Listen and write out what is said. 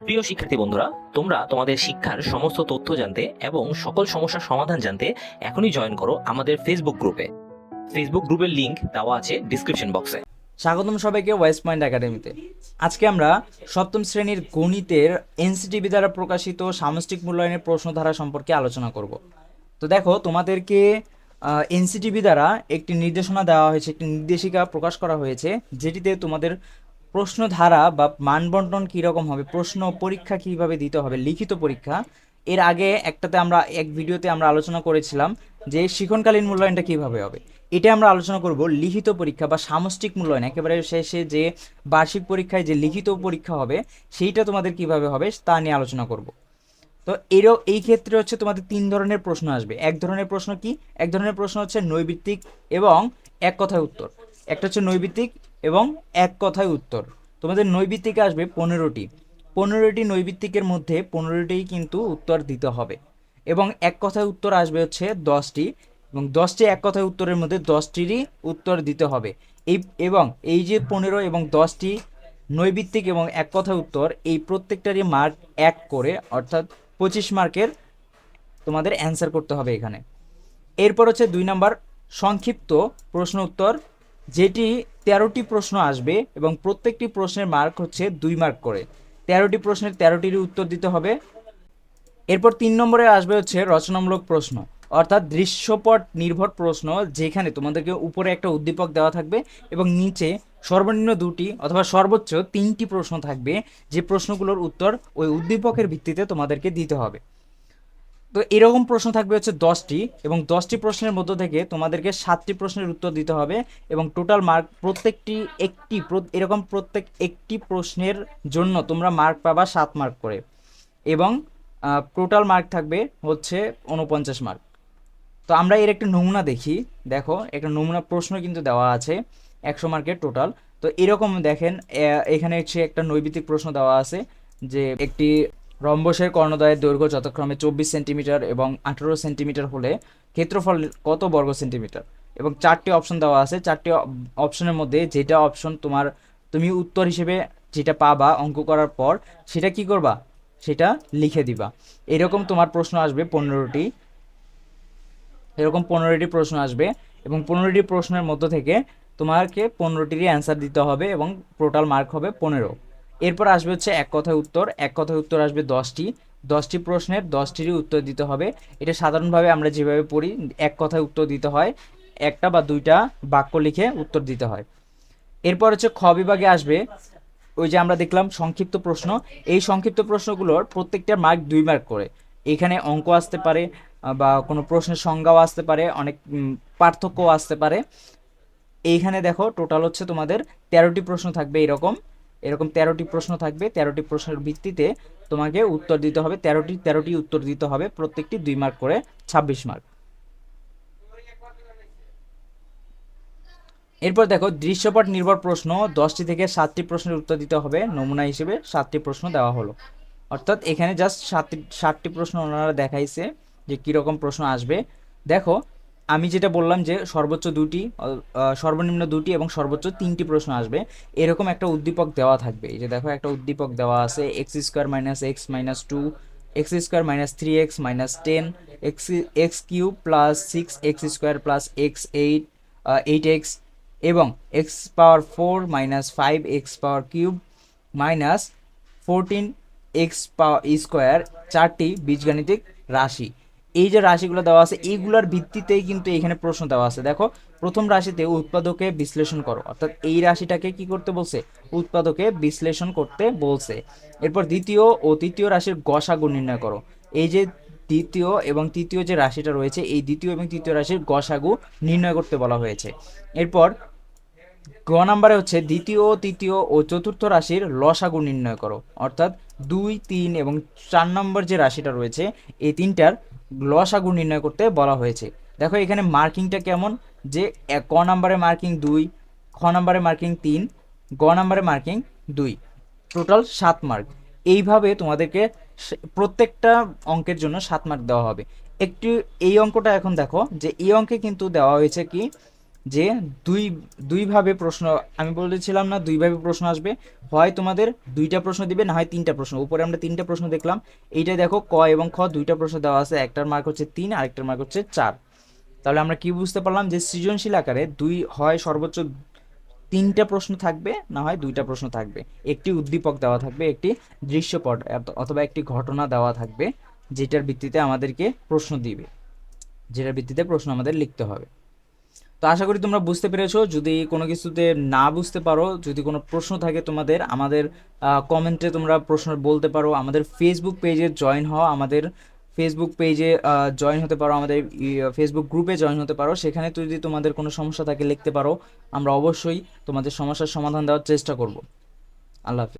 প্রিয় শিক্ষার্থী বন্ধুরা, তোমরা তোমাদের শিক্ষার সমস্ত তথ্য জানতে এবং সকল সমস্যার সমাধান জানতে এখনই জয়েন করো আমাদের ফেসবুক গ্রুপে ফেসবুক গ্রুপের লিংক দেওয়া আছে ডিসক্রিপশন বক্সে স্বাগতম সবাইকে ওয়েস্ট পয়েন্ট একাডেমিতে আজকে আমরা সপ্তম শ্রেণির গণিতের এনসিটিভি দ্বারা প্রকাশিত সামষ্টিক মূল্যায়নের প্রশ্নধারা সম্পর্কে আলোচনা করব। তো দেখো, তোমাদেরকে এনসিটিভি দ্বারা একটি নির্দেশনা দেওয়া হয়েছে, একটি নির্দেশিকা প্রকাশ করা হয়েছে, যেটিতে তোমাদের প্রশ্নধারা বা মানবন্টন কীরকম হবে, প্রশ্ন পরীক্ষা কীভাবে দিতে হবে, লিখিত পরীক্ষা। এর আগে একটাতে আমরা, এক ভিডিওতে আমরা আলোচনা করেছিলাম যে শিক্ষণকালীন মূল্যায়নটা কীভাবে হবে। এটা আমরা আলোচনা করব লিখিত পরীক্ষা বা সামষ্টিক মূল্যায়ন, একেবারে শেষে যে বার্ষিক পরীক্ষায় যে লিখিত পরীক্ষা হবে, সেইটা তোমাদের কীভাবে হবে তা নিয়ে আলোচনা করব। তো এরও, এই ক্ষেত্রে হচ্ছে তোমাদের তিন ধরনের প্রশ্ন আসবে। এক ধরনের প্রশ্ন কি? এক ধরনের প্রশ্ন হচ্ছে নৈবিত্তিক এবং এক কথায় উত্তর। একটা হচ্ছে নৈবিত্তিক এবং এক কথায় উত্তর। তোমাদের নৈবিত্তিকে আসবে পনেরোটি। পনেরোটি নৈবিত্তিকের মধ্যে পনেরোটিই কিন্তু উত্তর দিতে হবে। এবং এক কথায় উত্তর আসবে হচ্ছে দশটি। এবং দশটি এক কথায় উত্তরের মধ্যে দশটিরই উত্তর দিতে হবে। এই, এবং এই যে পনেরো এবং দশটি নৈবিত্তিক এবং এক কথায় উত্তর, এই প্রত্যেকটারই মার্ক এক করে, অর্থাৎ পঁচিশ মার্কের তোমাদের অ্যান্সার করতে হবে এখানে। এরপর হচ্ছে দুই নাম্বার সংক্ষিপ্ত প্রশ্ন উত্তর। যেটি তেরোটি প্রশ্ন আসবে এবং প্রত্যেকটি প্রশ্নের মার্ক হচ্ছে দুই মার্ক করে। তেরোটি প্রশ্নের তেরোটির উত্তর দিতে হবে। এরপর তিন নম্বরে আসবে হচ্ছে রচনামূলক প্রশ্ন, অর্থাৎ দৃশ্যপট নির্ভর প্রশ্ন, যেখানে তোমাদেরকে উপরে একটা উদ্দীপক দেওয়া থাকবে এবং নিচে সর্বনিম্ন দুটি অথবা সর্বোচ্চ তিনটি প্রশ্ন থাকবে। যে প্রশ্নগুলোর উত্তর ওই উদ্দীপকের ভিত্তিতে তোমাদেরকে দিতে হবে। তো এরকম প্রশ্ন থাকবে হচ্ছে দশটি এবং দশটি প্রশ্নের মধ্য থেকে তোমাদেরকে সাতটি প্রশ্নের উত্তর দিতে হবে এবং টোটাল মার্ক প্রত্যেকটি একটি এরকম প্রত্যেক একটি প্রশ্নের জন্য তোমরা মার্ক পাবা সাত মার্ক করে এবং টোটাল মার্ক থাকবে হচ্ছে উনপঞ্চাশ মার্ক তো আমরা এর একটা নমুনা দেখি, দেখো, একটা নমুনা প্রশ্ন কিন্তু দেওয়া আছে একশো মার্কের টোটাল তো এরকম দেখেন এখানে হচ্ছে একটা নৈবিত্তিক প্রশ্ন দেওয়া আছে যে একটি রম্বসের কর্ণদয়ের দৈর্ঘ্য যথাক্রমে চব্বিশ সেন্টিমিটার এবং আঠেরো সেন্টিমিটার হলে ক্ষেত্রফল কত বর্গ সেন্টিমিটার? এবং চারটি অপশন দেওয়া আছে। চারটি অপশনের মধ্যে যেটা অপশন তোমার তুমি উত্তর হিসেবে যেটা পাবা অঙ্ক করার পর, সেটা কি করবা? সেটা লিখে দিবা। এরকম তোমার প্রশ্ন আসবে পনেরোটি। এরকম পনেরোটি প্রশ্ন আসবে এবং পনেরোটি প্রশ্নের মধ্য থেকে তোমাকে পনেরোটিরই অ্যান্সার দিতে হবে এবং টোটাল মার্ক হবে পনেরো। এরপর আসবে হচ্ছে এক কথায় উত্তর, এক কথায় উত্তর আসবে দশটি। দশটি প্রশ্নের দশটিরই উত্তর দিতে হবে। এটা সাধারণভাবে আমরা যেভাবে পড়ি, এক কথায় উত্তর দিতে হয়, একটা বা দুইটা বাক্য লিখে উত্তর দিতে হয়। এরপর হচ্ছে খ বিভাগে আসবে, ওই যে আমরা দেখলাম সংক্ষিপ্ত প্রশ্ন। এই সংক্ষিপ্ত প্রশ্নগুলোর প্রত্যেকটা মার্ক দুই মার্ক করে। এখানে অঙ্ক আসতে পারে বা কোনো প্রশ্নের সংজ্ঞাও আসতে পারে, অনেক পার্থক্যও আসতে পারে। এইখানে দেখো টোটাল হচ্ছে তোমাদের তেরোটি প্রশ্ন থাকবে এরকম। এরকম তেরোটি প্রশ্ন থাকবে, তেরোটি প্রশ্নের ভিত্তিতে তোমাকে উত্তর দিতে হবে, তেরোটি তেরোটি উত্তর দিতে হবে, প্রত্যেকটি দুই মার্ক করে ছাব্বিশ মার্ক। এরপর দেখো, দৃশ্যপট নির্ভর প্রশ্ন, দশটি থেকে সাতটি প্রশ্নের উত্তর দিতে হবে, নমুনা হিসেবে সাতটি প্রশ্ন দেওয়া হলো। অর্থাৎ এখানে জাস্ট সাতটি ষাটটি প্রশ্ন ওনারা দেখাইছে যে কীরকম প্রশ্ন আসবে। দেখো আমি যেটা বললাম যে সর্বোচ্চ দুটি সর্বনিম্ন দুটি এবং সর্বোচ্চ তিনটি প্রশ্ন আসবে, এরকম একটা উদ্দীপক দেওয়া থাকবে। এই যে দেখো, একটা উদ্দীপক দেওয়া আছে x square minus x minus two x square minus three x minus ten x x cube plus six x square plus x eight eight x এবং x power four minus five x power cube minus fourteen x power square চারটি বীজগাণিতিক রাশি। এই যে রাশিগুলো দেওয়া আছে এইগুলোর ভিত্তিতেই কিন্তু এখানে প্রশ্ন দেওয়া আছে। দেখো, প্রথম রাশিতে উৎপাদকে বিশ্লেষণ করো। অর্থাৎ এই রাশিটাকে কি করতে বলছে? উৎপাদকে বিশ্লেষণ করতে বলছে। এরপর দ্বিতীয় ও তৃতীয় রাশির গসাগু নির্ণয় করো। এই যে দ্বিতীয় এবং তৃতীয় যে রাশিটা রয়েছে, এই দ্বিতীয় এবং তৃতীয় রাশির গসাগু নির্ণয় করতে বলা হয়েছে। এরপর গ নাম্বারে হচ্ছে দ্বিতীয়, তৃতীয় ও চতুর্থ রাশির লসাগু নির্ণয় করো। অর্থাৎ দুই, তিন এবং চার নম্বর যে রাশিটা রয়েছে, এই তিনটার লসাগু নির্ণয় করতে বলা হয়েছে। দেখো, এখানে মার্কিংটা কেমন? যে ক নাম্বারে মার্কিং দুই, খ নাম্বারে মার্কিং তিন, গ নাম্বারে মার্কিং দুই। টোটাল সাত মার্ক। এইভাবে তোমাদেরকে প্রত্যেকটা অঙ্কের জন্য সাত মার্ক দেওয়া হবে। একটি, এই অঙ্কটা এখন দেখো, যে এই অঙ্কে কিন্তু দেওয়া হয়েছে কি? যে দুই, দুইভাবে প্রশ্ন, আমি বলেছিলাম না দুইভাবে প্রশ্ন আসবে। হয় তোমাদের দুইটা প্রশ্ন দিবে, না হয় তিনটা প্রশ্ন। উপরে আমরা তিনটা প্রশ্ন দেখলাম। এইটা দেখো ক এবং খ দুইটা প্রশ্ন দেওয়া আছে। একটার মার্ক হচ্ছে তিন, আরেকটার মার্ক হচ্ছে চার। তাহলে আমরা কি বুঝতে পারলাম যে সৃজনশীল আকারে দুই হয় সর্বোচ্চ তিনটা প্রশ্ন থাকবে, না হয় দুইটা প্রশ্ন থাকবে। একটি উদ্দীপক দেওয়া থাকবে, একটি দৃশ্যপট অথবা একটি ঘটনা দেওয়া থাকবে, যেটার ভিত্তিতে আমাদেরকে প্রশ্ন দিবে। যেটার ভিত্তিতে প্রশ্ন আমাদের লিখতে হবে। তো আশা করি তোমরা বুঝতে পেরেছ। যদি কোনো কিছুতে না বুঝতে পারো, যদি কোনো প্রশ্ন থাকে তোমাদের, আমাদের কমেন্টে তোমরা প্রশ্ন বলতে পারো। আমাদের ফেসবুক পেজে জয়েন হও, আমাদের ফেসবুক পেজে জয়েন হতে পারো, আমাদের ফেসবুক গ্রুপে জয়েন হতে পারো। সেখানে যদি তোমাদের কোনো সমস্যা থাকে লিখতে পারো, আমরা অবশ্যই তোমাদের সমস্যার সমাধান দেওয়ার চেষ্টা করব। আল্লাহ হাফিজ।